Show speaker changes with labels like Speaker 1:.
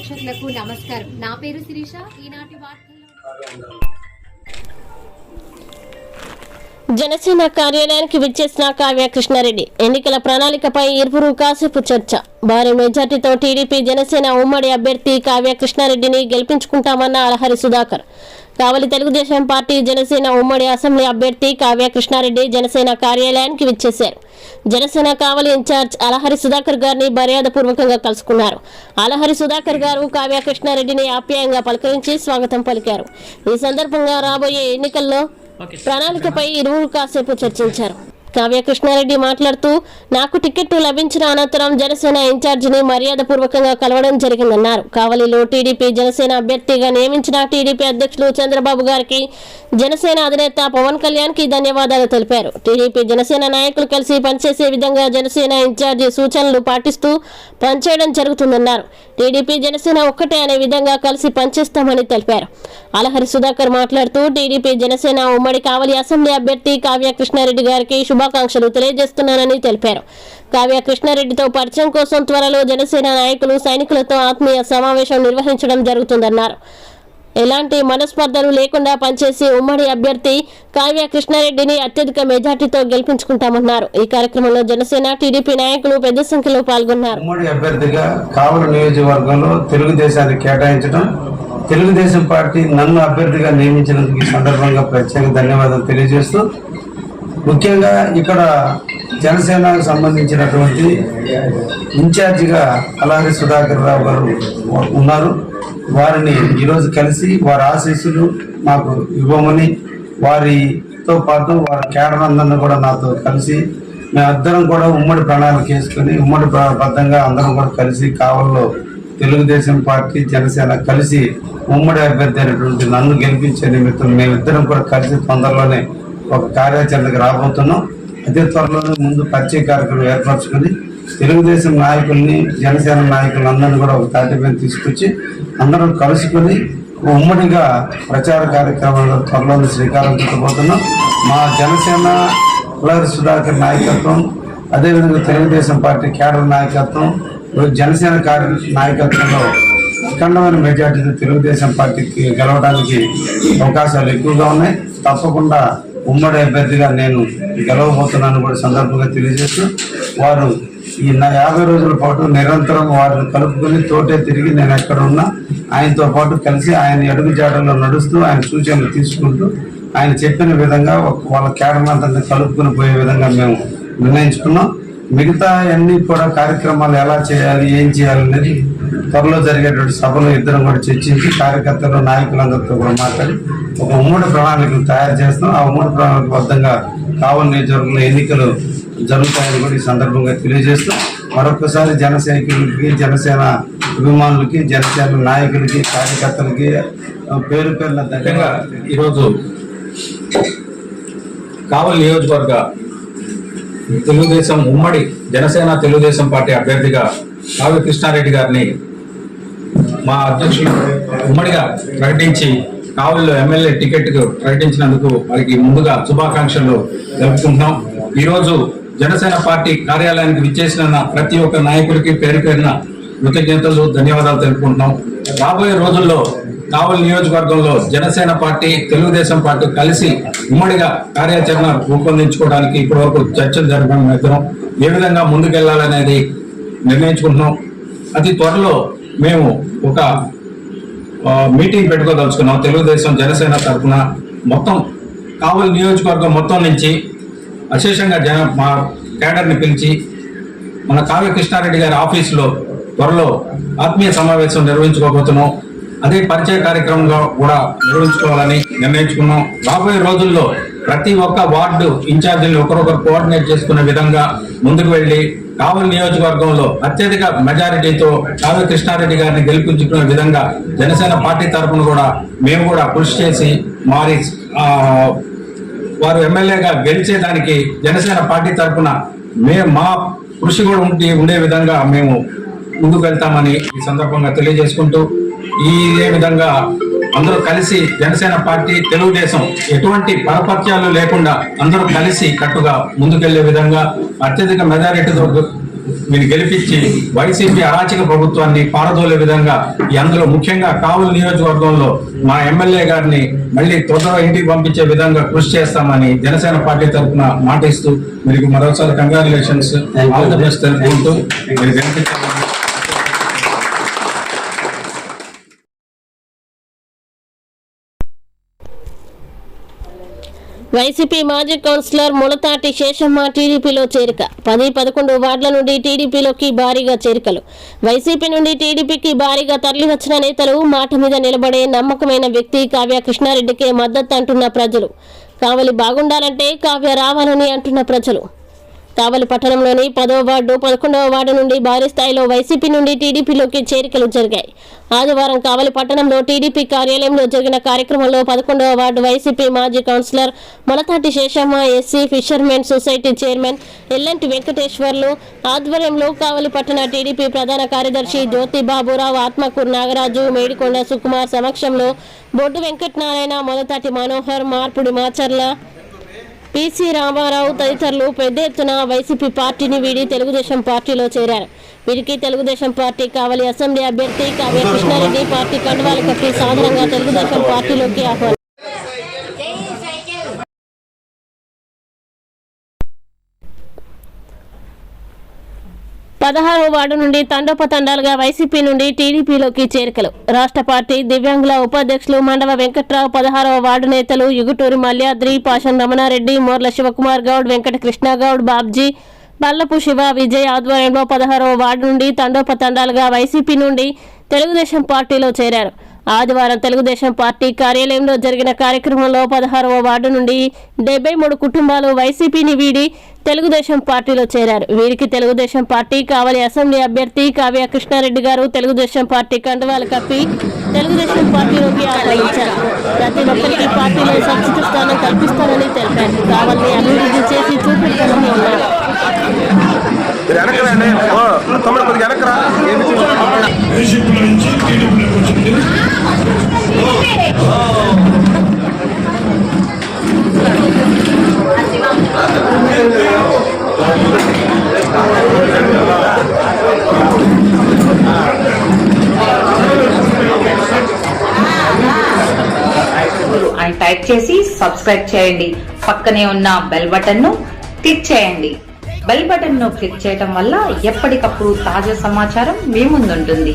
Speaker 1: ప్రేక్షకులకు నమస్కారం. నా పేరు శిరీష ఈనాటి
Speaker 2: జనసేన కార్యాలయానికి విచ్చేసిన కావ్య కృష్ణారెడ్డి ఎన్నికల ప్రణాళికపై ఇరువురు కాసేపు చర్చ. భారీ మెజార్టీతో టీడీపీ జనసేన ఉమ్మడి అభ్యర్థి కావ్య కృష్ణారెడ్డిని గెలిపించుకుంటామన్న అలహరి సుధాకర్. కావలి తెలుగుదేశం పార్టీ జనసేన ఉమ్మడి అసెంబ్లీ అభ్యర్థి కావ్య కృష్ణారెడ్డి జనసేన కార్యాలయానికి విచ్చేశారు. జనసేన కావలి ఇన్ఛార్జ్ అలహరి సుధాకర్ గారిని మర్యాదపూర్వకంగా కలుసుకున్నారు. అలహరి సుధాకర్ గారు కావ్య కృష్ణారెడ్డిని ఆప్యాయంగా పలకరించి స్వాగతం పలికారు. ఈ సందర్భంగా రాబోయే ఎన్నికల్లో ప్రణాళికపై ఇరువురు కాసేపు చర్చించారు. కావ్యకృష్ణారెడ్డి మాట్లాడుతూ నాకు టికెట్ లభించిన అనంతరం జనసేన ఇన్ఛార్జిని మర్యాదపూర్వకంగా కలవడం జరిగిందన్నారు. కావలిలో టీడీపీ జనసేన అభ్యర్థిగా నియమించిన టీడీపీ అధ్యక్షులు చంద్రబాబు గారికి జనసేన అధినేత పవన్ కళ్యాణ్కి ధన్యవాదాలు తెలిపారు. టీడీపీ జనసేన నాయకులు కలిసి పనిచేసే విధంగా జనసేన ఇన్ఛార్జి సూచనలు పాటిస్తూ పనిచేయడం జరుగుతుందన్నారు. టీడీపీ జనసేన ఒక్కటే అనే విధంగా కలిసి పనిచేస్తామని తెలిపారు. అలహరి సుధాకర్ మాట్లాడుతూ టీడీపీ జనసేన ఉమ్మడి కావలి అసెంబ్లీ అభ్యర్థి కావ్య కృష్ణారెడ్డి గారికి శుభాకాంక్షలు తెలియజేస్తున్నానని తెలిపారు. కావ్య కృష్ణారెడ్డితో పరిచయం కోసం త్వరలో జనసేన నాయకులు సైనికులతో ఆత్మీయ సమావేశం నిర్వహించడం జరుగుతుందన్నారు. ఎలాంటి మనస్పర్ధలు లేకుండా పనిచేసి ఉమ్మడి అభ్యర్థి కావ్య కృష్ణారెడ్డిని అత్యధిక మెజార్టీతో గెలిపించుకుంటామన్నారు. ఈ కార్యక్రమంలో జనసేన టీడీపీ నాయకులు పెద్ద సంఖ్యలో పాల్గొన్నారు.
Speaker 3: ఉమ్మడి అభ్యర్థిగా కావలి నియోజకవర్గంలో తెలుగుదేశానికి కేటాయించడం తెలుగుదేశం పార్టీ నన్ను అభ్యర్థిగా నియమించినందుకు ఈ సందర్భంగా ప్రత్యేక ధన్యవాదాలు తెలియజేస్తూ ముఖ్యంగా ఇక్కడ జనసేనకు సంబంధించినటువంటి ఇన్ఛార్జిగా అలాగే సుధాకర్ రావు గారు ఉన్నారు. వారిని ఈరోజు కలిసి వారి ఆశీస్సులు మాకు ఇవ్వమని వారితో పాటు వారి కేడర్ అందరిని కూడా నాతో కలిసి మేమందరం కూడా ఉమ్మడి ప్రణాళిక వేసుకొని ఉమ్మడి బద్ధంగా అందరం కూడా కలిసి కావల్లో తెలుగుదేశం పార్టీ జనసేన కలిసి ఉమ్మడి అభ్యర్థి అయినటువంటి నన్ను గెలిపించే నిమిత్తం మేమిద్దరం కూడా కలిసి తొందరలోనే ఒక కార్యాచరణకు రాబోతున్నాం. అతి త్వరలోనే ముందు పరిచయ కార్యక్రమం ఏర్పరచుకొని తెలుగుదేశం నాయకుల్ని జనసేన నాయకులందరినీ కూడా ఒక తాటి మీద తీసుకొచ్చి అందరం కలుసుకొని ఉమ్మడిగా ప్రచార కార్యక్రమాలు త్వరలోనే శ్రీకారం చుట్టబోతున్నాం. మా జనసేన కులారి సుధాకర్ నాయకత్వం అదేవిధంగా తెలుగుదేశం పార్టీ కేడర్ నాయకత్వం జనసేన కార్య నాయకత్వంలో అఖండమైన మెజార్టీతో తెలుగుదేశం పార్టీకి గెలవడానికి అవకాశాలు ఎక్కువగా ఉన్నాయి. తప్పకుండా ఉమ్మడి అభ్యర్థిగా నేను గెలవబోతున్నాను కూడా సందర్భంగా తెలియజేస్తూ వారు ఈ నా యాభై రోజుల పాటు నిరంతరం వారిని కలుపుకొని తోటే తిరిగి నేను ఎక్కడ ఉన్నా ఆయనతో పాటు కలిసి ఆయన అడుగు జాడల్లో నడుస్తూ ఆయన సూచనలు తీసుకుంటూ ఆయన చెప్పిన విధంగా వాళ్ళ వాళ్ళ కేడర్లంతా కలుపుకొని పోయే విధంగా మేము నిర్ణయించుకున్నాం. మిగతా అన్ని కూడా కార్యక్రమాలు ఎలా చేయాలి ఏం చేయాలి అనేది త్వరలో జరిగేటువంటి సభలో ఇద్దరం కూడా చర్చించి కార్యకర్తలు నాయకులందరితో కూడా మాట్లాడి ఒక ఉమ్మడి ప్రణాళికను తయారు చేస్తాం ఆ ఉమ్మడి ప్రణాళిక బద్దంగా కావలి నియోజకవర్గంలో ఎన్నికలు జరుగుతాయని కూడా ఈ సందర్భంగా తెలియజేస్తూ మరొకసారి జన సైనికులకి జనసేన అభిమానులకి జనసేన నాయకులకి కార్యకర్తలకి పేరు పేరున
Speaker 4: ముఖ్యంగా ఈరోజు కావలి నియోజకవర్గ తెలుగుదేశం ఉమ్మడి జనసేన తెలుగుదేశం పార్టీ అభ్యర్థిగా కావ్య కృష్ణారెడ్డి గారిని మా అధ్యక్షులు ఉమ్మడిగా ప్రకటించి కావలిలో ఎమ్మెల్యే టికెట్ ప్రకటించినందుకు వారికి ముందుగా శుభాకాంక్షలు తెలుపుకుంటున్నాం. ఈరోజు జనసేన పార్టీ కార్యాలయానికి విచ్చేసిన ప్రతి ఒక్క నాయకుడికి పేరు పేరున కృతజ్ఞతలు ధన్యవాదాలు తెలుపుకుంటున్నాం. రాబోయే రోజుల్లో కావలి నియోజకవర్గంలో జనసేన పార్టీ తెలుగుదేశం పార్టీ కలిసి ఉమ్మడిగా కార్యాచరణ రూపొందించుకోవడానికి ఇప్పటివరకు చర్చలు జరపడం ఇద్దరం ఏ విధంగా ముందుకెళ్ళాలనేది నిర్ణయించుకుంటున్నాం. అతి త్వరలో మేము ఒక మీటింగ్ పెట్టుకోదలుచుకున్నాం. తెలుగుదేశం జనసేన తరఫున మొత్తం కావలి నియోజకవర్గం మొత్తం నుంచి అశేషంగా జన మా కేడర్ని పిలిచి మన కావ్య కృష్ణారెడ్డి గారి ఆఫీసులో త్వరలో ఆత్మీయ సమావేశం నిర్వహించుకోబోతున్నాం. అదే పరిచయ కార్యక్రమంగా కూడా నిర్వహించుకోవాలని నిర్ణయించుకున్నాం. రాబోయే రోజుల్లో ప్రతి ఒక్క వార్డు ఇన్ఛార్జీలు ఒకరొకరు కోఆర్డినేట్ చేసుకునే విధంగా ముందుకు వెళ్ళి కావలి నియోజకవర్గంలో అత్యధిక మెజారిటీతో కావ్య కృష్ణారెడ్డి గారిని గెలిపించుకునే విధంగా జనసేన పార్టీ తరఫున కూడా మేము కూడా కృషి చేసి మారి వారు ఎమ్మెల్యేగా గెలిచేదానికి జనసేన పార్టీ తరఫున మే మా కృషి కూడా ఉండి ఉండే విధంగా మేము ముందుకు వెళ్తామని ఈ సందర్భంగా తెలియజేసుకుంటూ ఇదే విధంగా అందరూ కలిసి జనసేన పార్టీ తెలుగుదేశం ఎటువంటి పరపత్యాలు లేకుండా అందరూ కలిసి కట్టుగా ముందుకెళ్ళే విధంగా అత్యధిక మెజారిటీతో మీరు గెలిపించి వైసీపీ అరాచక ప్రభుత్వాన్ని పారదోలే విధంగా అందులో ముఖ్యంగా కావలి నియోజకవర్గంలో మా ఎమ్మెల్యే గారిని మళ్ళీ తొందరగా ఇంటికి పంపించే విధంగా కృషి చేస్తామని జనసేన పార్టీ తరఫున మాటిస్తూ మీకు మరోసారి కంగ్రాచులేషన్స్ ఆల్ ద బెస్ట్ తెలుపుకుంటూ మీరు గెలిపించాలని
Speaker 2: వైసీపీ మాజీ కౌన్సిలర్ ములతాటి శేషమ్మ టీడీపీలో చేరిక. పది పదకొండు వార్డుల నుండి టీడీపీలోకి భారీగా చేరికలు. వైసీపీ నుండి టీడీపీకి భారీగా తరలివచ్చిన నేతలు మాట మీద నిలబడే నమ్మకమైన వ్యక్తి కావ్య కృష్ణారెడ్డికే మద్దతు అంటున్న ప్రజలు. కావలి బాగుండాలంటే కావ్య రావాలని అంటున్న ప్రజలు. కావలి పట్టణంలోని పదో వార్డు పదకొండవ వార్డు నుండి భారీ స్థాయిలో వైసీపీ నుండి టీడీపీలోకి చేరికలు జరిగాయి. ఆదివారం కావలి పట్టణంలో టీడీపీ కార్యాలయంలో జరిగిన కార్యక్రమంలో పదకొండవ వార్డు వైసీపీ మాజీ councillor Molathati Seshamma SC fishermen society chairman Ellanti Venkateswarlu ఆధ్వర్యంలో కావలి పట్టణ టీడీపీ ప్రధాన కార్యదర్శి జ్యోతి బాబురావు ఆత్మకూరు నాగరాజు మేడికొండ సుకుమార్ సమక్షంలో బొడ్డు వెంకటనారాయణ మొలతాటి మనోహర్ మార్పుడి మాచర్ల పిసి రామారావు తదితరులు పెద్ద ఎత్తున వైసీపీ పార్టీని వీడి తెలుగుదేశం పార్టీలో చేరారు. వీరికి తెలుగుదేశం పార్టీ కావలి అసెంబ్లీ అభ్యర్థి కావ్య కృష్ణారెడ్డి పార్టీ కండువాలు కప్పి సాధారణంగా తెలుగుదేశం పార్టీలోకి ఆహ్వానం పదహారవ వార్డు నుండి తండోపతండాలుగా వైసీపీ నుండి టీడీపీలోకి చేరికలు. రాష్ట్ర పార్టీ దివ్యాంగుల ఉపాధ్యక్షులు మండవ వెంకట్రావు పదహారవ వార్డు నేతలు యుగుటూరి మల్యాద్రి పాషన్ రమణారెడ్డి మోర్ల శివకుమార్ గౌడ్ వెంకట కృష్ణగౌడ్ బాబ్జీ బల్లపు శివ విజయ్ ఆధ్వర్యంలో పదహారవ వార్డు నుండి తండోపతండాలుగా వైసీపీ నుండి తెలుగుదేశం పార్టీలో చేరారు. ఆదివారం తెలుగుదేశం పార్టీ కార్యాలయంలో జరిగిన కార్యక్రమంలో పదహారవ వార్డు నుండి డెబ్బై మూడు కుటుంబాలు వైసీపీని వీడి తెలుగుదేశం పార్టీలో చేరారు. వీరికి తెలుగుదేశం పార్టీ కావలి అసెంబ్లీ అభ్యర్థి కావ్య కృష్ణారెడ్డి గారు తెలుగుదేశం పార్టీ కండువాలు కప్పి తెలుగుదేశం పార్టీలోకి ఆహ్వానించారు ప్రతి ఒక్కరికి పార్టీలో సముచిత స్థానం కల్పిస్తారని తెలిపారు. కావాలని అభివృద్ధి చేసి
Speaker 5: అని టైప్ చేసి సబ్స్క్రైబ్ చేయండి. పక్కనే ఉన్న బెల్ బటన్ను క్లిక్ చేయండి. బెల్ బటన్ను క్లిక్ చేయడం వల్ల ఎప్పటికప్పుడు తాజా సమాచారం మీ ముందుంటుంది.